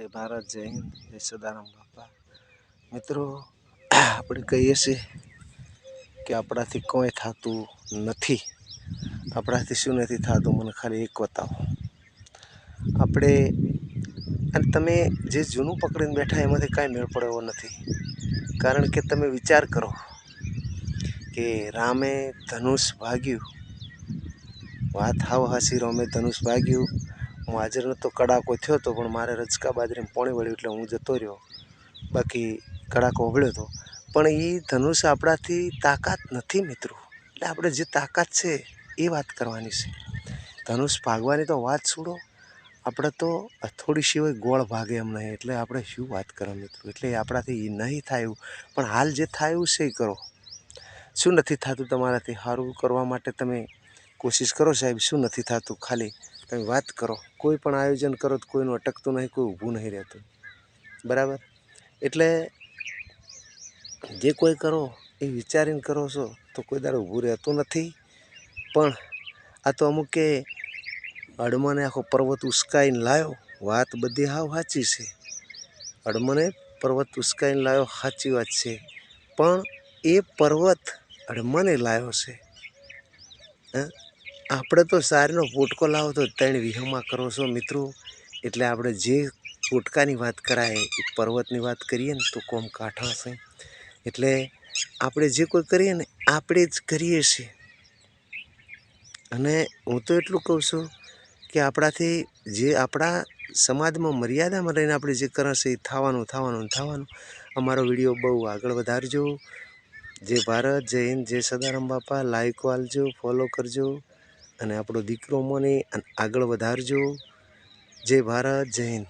જય ભારત, જય હિન્દ, જય સદારામ બાપા. મિત્રો, આપણે કહીએ છીએ કે આપણાથી કોઈ થતું નથી. આપણાથી શું નથી થતું? મને ખાલી એક બતાવો. આપણે, અને તમે જે જૂનું પકડીને બેઠા એમાંથી કાંઈ મેળ પડે નથી. કારણ કે તમે વિચાર કરો કે રામે ધનુષ ભાગ્યું. વાત હાવ હાસી, રોમે ધનુષ ભાગ્યું. હું હાજર નહોતો, કડાકો થયો હતો પણ મારે રજકા બાજરીમાં પાણી વળ્યું એટલે હું જતો રહ્યો. બાકી કડાકો ઓગળ્યો હતો પણ એ ધનુષ આપણાથી તાકાત નથી મિત્રો. એટલે આપણે જે તાકાત છે એ વાત કરવાની છે. ધનુષ ભાગવાની તો વાત છોડો. આપણે તો થોડી સિવાય ગોળ ભાગે એમ નહીં. એટલે આપણે શું વાત કરો મિત્રો? એટલે આપણાથી એ નહીં થાય પણ હાલ જે થાય એવું છે એ કરો. શું નથી થતું તમારાથી? સારું કરવા માટે તમે કોશિશ કરો સાહેબ. શું નથી થતું? ખાલી તમે વાત કરો. કોઈ પણ આયોજન કરો તો કોઈનું અટકતું નહીં, કોઈ ઊભું નહીં રહેતું. બરાબર? એટલે જે કોઈ કરો, એ વિચારીને કરો છો તો કોઈ દાડો ઊભું રહેતું નથી. પણ આ તો અમુક કે અડમને આખો પર્વત ઉસકાઈને લાવ્યો વાત બધી હાવ સાચી છે. અડમને પર્વત ઉસકાઈને લાવ્યો સાચી વાત છે. પણ એ પર્વત અડમને લાવ્યો છે. હે? આપણે તો સારીનો પોટકો લાવો તો ત્રણ વિહમાં કરો છો મિત્રો. એટલે આપણે જે પોટકાની વાત કરાય, એ પર્વતની વાત કરીએ ને તો કોમ કાંઠા છે. એટલે આપણે જે કોઈ કરીએ ને, આપણે જ કરીએ છીએ. અને હું તો એટલું કહું છું કે આપણાથી જે આપણા સમાજમાં મર્યાદામાં રહીને આપણે જે કરે છે એ થવાનું થવાનું થવાનું. અમારો વીડિયો બહુ આગળ વધારજો. જય ભારત, જય હિન્દ, જય સદારામ બાપા. લાઈક વાલજો ફોલો કરજો. અને આપણો દીકરો મને આગળ વધારજો. જય ભારત જય હિન્દ.